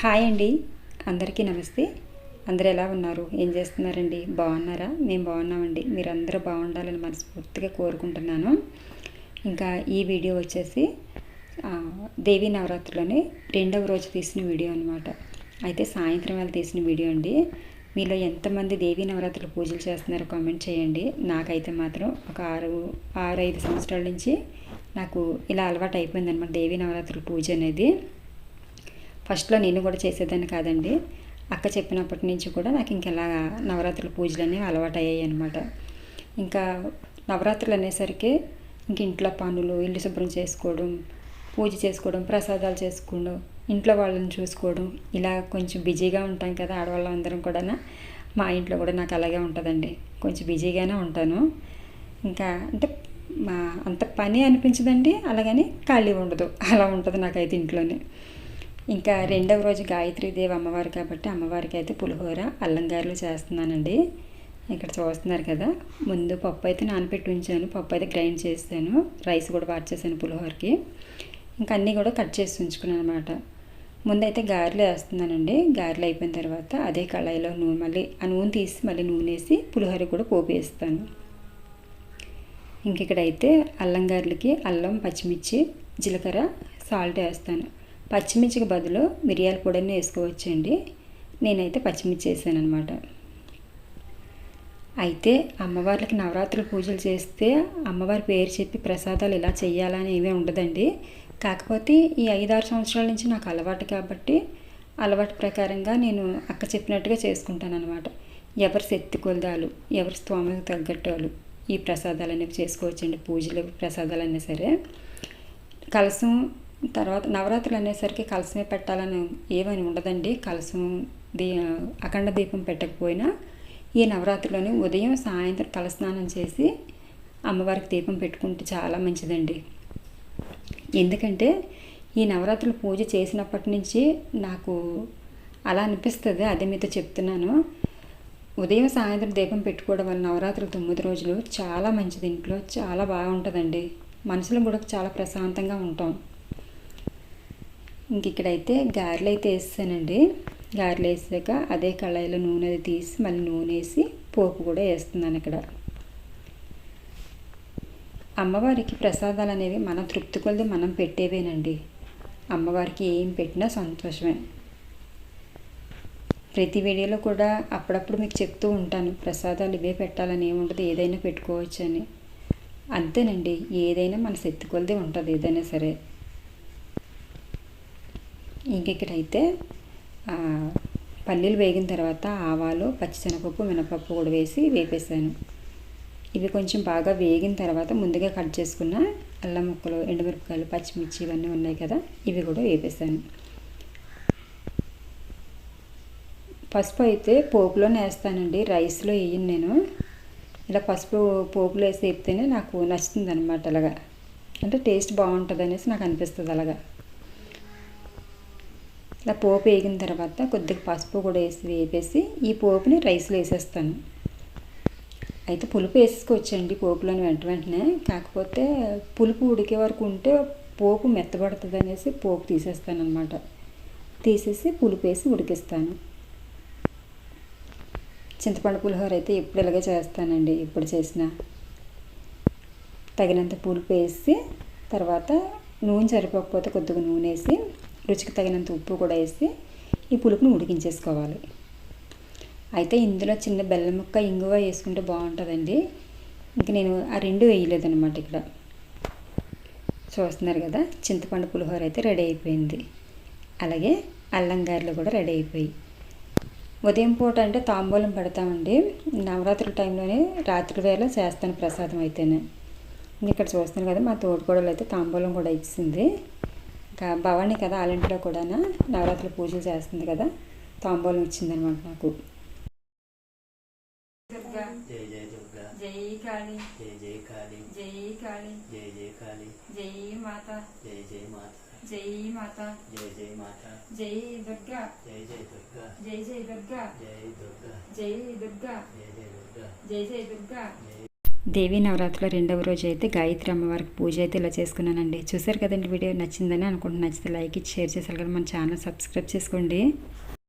Hi అండి. అందరికీ నమస్తే. అందరు ఎలా ఉన్నారు? ఏం చేస్తున్నారండి? బాగున్నారా? మేము బాగున్నామండి. మీరందరూ బాగుండాలని మనస్ఫూర్తిగా కోరుకుంటున్నాను. ఇంకా ఈ వీడియో వచ్చేసి దేవీ నవరాత్రిలోని రెండవ రోజు తీసిన వీడియో అనమాట అయితే సాయంత్రం వేళ తీసిన వీడియో అండి. మీలో ఎంతమంది దేవీ నవరాత్రులు పూజలు చేస్తున్నారో కామెంట్ చేయండి. నాకైతే మాత్రం ఒక ఆరు ఆరు ఐదు సంవత్సరాల నుంచి నాకు ఇలా అలవాటు అయిపోయింది అనమాట దేవీ నవరాత్రుల పూజ అనేది. ఫస్ట్లో నేను కూడా చేసేదాన్ని కాదండి. అక్క చెప్పినప్పటి నుంచి కూడా నాకు ఇంకెలా నవరాత్రుల పూజలు అనేవి అలవాటు అయ్యాయి అనమాట ఇంకా నవరాత్రులు అనేసరికి ఇంక ఇంట్లో పనులు ఇల్లు శుభ్రం చేసుకోవడం పూజ చేసుకోవడం ప్రసాదాలు చేసుకోవడం ఇంట్లో వాళ్ళని చూసుకోవడం ఇలా కొంచెం బిజీగా ఉంటాం కదా ఆడవాళ్ళం అందరం కూడా మా ఇంట్లో కూడా నాకు అలాగే ఉంటుందండి. కొంచెం బిజీగానే ఉంటాను. ఇంకా అంటే మా అంత పని అనిపించదండి. అలాగని ఖాళీ ఉండదు. అలా ఉంటుంది నాకైతే ఇంట్లోనే. ఇంకా రెండవ రోజు గాయత్రీదేవి అమ్మవారు కాబట్టి అమ్మవారికి అయితే పులిహోర అల్లంగారులు చేస్తున్నానండి. ఇక్కడ చూస్తున్నారు కదా. ముందు పప్పు అయితే నానబెట్టి ఉంచాను. పప్పు అయితే గ్రైండ్ చేస్తాను రైస్ కూడా వాట్ చేశాను పులిహోరకి. ఇంకా అన్నీ కూడా కట్ చేసి ఉంచుకున్నాను అనమాట ముందైతే గారెలు వేస్తున్నానండి. గారెలు అయిపోయిన తర్వాత అదే కళాయిలో నూనె మళ్ళీ ఆ నూనె తీసి మళ్ళీ నూనె వేసి పులిహోర కూడా పోపు వేస్తాను ఇంక ఇక్కడైతే అల్లం గారెలకి అల్లం పచ్చిమిర్చి జీలకర్ర సాల్ట్ వేస్తాను. పచ్చిమిర్చికి బదులు మిరియాల పొడిని వేసుకోవచ్చండి. నేనైతే పచ్చిమిర్చి వేసాను అనమాట అయితే అమ్మవార్లకి నవరాత్రులు పూజలు చేస్తే అమ్మవారి పేరు చెప్పి ప్రసాదాలు ఇలా చేయాలని ఏమీ ఉండదండి. కాకపోతే ఈ ఐదారు సంవత్సరాల నుంచి నాకు అలవాటు కాబట్టి అలవాటు ప్రకారంగా నేను అక్క చెప్పినట్టుగా చేసుకుంటాను అనమాట ఎవరి శక్తి కొలదాలు ఎవరి స్తోమకు తగ్గట్టు వాళ్ళు ఈ ప్రసాదాలు అనేవి చేసుకోవచ్చండి. పూజలు ప్రసాదాలు అయినా సరే. కలసం తర్వాత నవరాత్రులు అనేసరికి కలసమే పెట్టాలని ఏమని ఉండదండి. కలసం దీ అఖండ దీపం పెట్టకపోయినా ఈ నవరాత్రిలోని ఉదయం సాయంత్రం తలస్నానం చేసి అమ్మవారికి దీపం పెట్టుకుంటే చాలా మంచిదండి. ఎందుకంటే ఈ నవరాత్రులు పూజ చేసినప్పటి నుంచి నాకు అలా అనిపిస్తుంది. అదే మీతో చెప్తున్నాను. ఉదయం సాయంత్రం దీపం పెట్టుకోవడం వల్ల నవరాత్రులు తొమ్మిది రోజులు చాలా మంచిది. ఇంట్లో చాలా బాగుంటుందండి. మనసులో కూడా చాలా ప్రశాంతంగా ఉంటాం. ఇంక ఇక్కడైతే గారెలు అయితే వేస్తానండి. గారెలు వేసాక అదే కళాయిలో నూనె అది తీసి మళ్ళీ నూనె వేసి పోపు కూడా వేస్తున్నాను ఇక్కడ. అమ్మవారికి ప్రసాదాలు అనేవి మన తృప్తి కొలది మనం పెట్టేవేనండి. అమ్మవారికి ఏం పెట్టినా సంతోషమే. ప్రతి వీడియోలో కూడా అప్పుడప్పుడు మీకు చెప్తూ ఉంటాను ప్రసాదాలు ఇవే పెట్టాలని ఏముంటుంది ఏదైనా పెట్టుకోవచ్చు అని అంతేనండి ఏదైనా మన శక్తి కొలది ఉంటుంది ఏదైనా సరే. ఇంక ఇక్కడైతే పల్లీలు వేగిన తర్వాత ఆవాలు పచ్చిశనగపప్పు మినపప్పు కూడా వేసి వేపేసాను ఇవి కొంచెం బాగా వేగిన తర్వాత ముందుగా కట్ చేసుకున్న అల్లం ముక్కలు ఎండుమిరపకాయలు పచ్చిమిర్చి ఇవన్నీ ఉన్నాయి కదా ఇవి కూడా వేపేసాను పసుపు అయితే పోపులోనే వేస్తానండి రైస్లో వేయను నేను. ఇలా పసుపు పోపులో వేసి వేపితేనే నాకు నచ్చుతుంది అనమాట అలాగా. అంటే టేస్ట్ బాగుంటుంది అనేసి నాకు అనిపిస్తుంది అలాగా. ఇలా పోపు వేగిన తర్వాత కొద్దిగా పసుపు కూడా వేసి వేపేసి ఈ పోపుని రైస్లో వేసేస్తాను. అయితే పులుపు వేసుకోవచ్చండి పోపులోని వెంట వెంటనే. కాకపోతే పులుపు ఉడికే వరకు ఉంటే పోపు మెత్తబడుతుంది అనేసి పోపు తీసేస్తాను అనమాట తీసేసి పులుపు వేసి ఉడికిస్తాను. చింతపండు పులిహోర అయితే ఎప్పుడు ఇలాగే చేస్తానండి ఎప్పుడు చేసినా. తగినంత పులుపు వేసి తర్వాత నూనె సరిపోకపోతే కొద్దిగా నూనె వేసి రుచికి తగినంత ఉప్పు కూడా వేసి ఈ పులుపుని ఉడికించేసుకోవాలి. అయితే ఇందులో చిన్న బెల్లం ముక్క ఇంగువ వేసుకుంటే బాగుంటుందండి. ఇంక నేను ఆ రెండు వేయలేదన్నమాట ఇక్కడ. చూస్తున్నారు కదా చింతపండు పులిహోర అయితే రెడీ అయిపోయింది. అలాగే అల్లం గారెలు కూడా రెడీ అయిపోయి ఉదయం పూట అంటే తాంబూలం పెడతామండి. నవరాత్రుల టైంలోనే రాత్రి వేళ చేస్తాను ప్రసాదం అయితేనే. ఇక్కడ చూస్తున్నారు కదా మా తోడుకోడలు అయితే తాంబూలం కూడా ఇచ్చింది. ఇంకా భవానీ కదా ఆలింట్లో కూడా నవరాత్రుల పూజలు చేస్తుంది కదా తాంబూలం ఇచ్చిందనమాట నాకు. జై జై దుర్గా. జై కాళీ. జై జై కాళీ. జై కాళీ. జై జై కాళీ. జై మాత. జై జై మాత. జై మాత. జై జై మాత. జై దుర్గా. జై జై దుర్గా. జై జై దుర్గా. జై దుర్గా. జై దుర్గా. జై జై దుర్గా. జై జై దుర్గా. జై దేవీ నవరాత్రిలో రెండవ రోజు అయితే గాయత్రి అమ్మవారికి పూజ అయితే ఇలా చేసుకున్నానండి. చూసారు కదండి వీడియో? నచ్చిందని అనుకుంటున్నాను నచ్చితే లైక్ ఇచ్చి షేర్ చేశారు కదా మన ఛానల్ సబ్స్క్రైబ్ చేసుకోండి.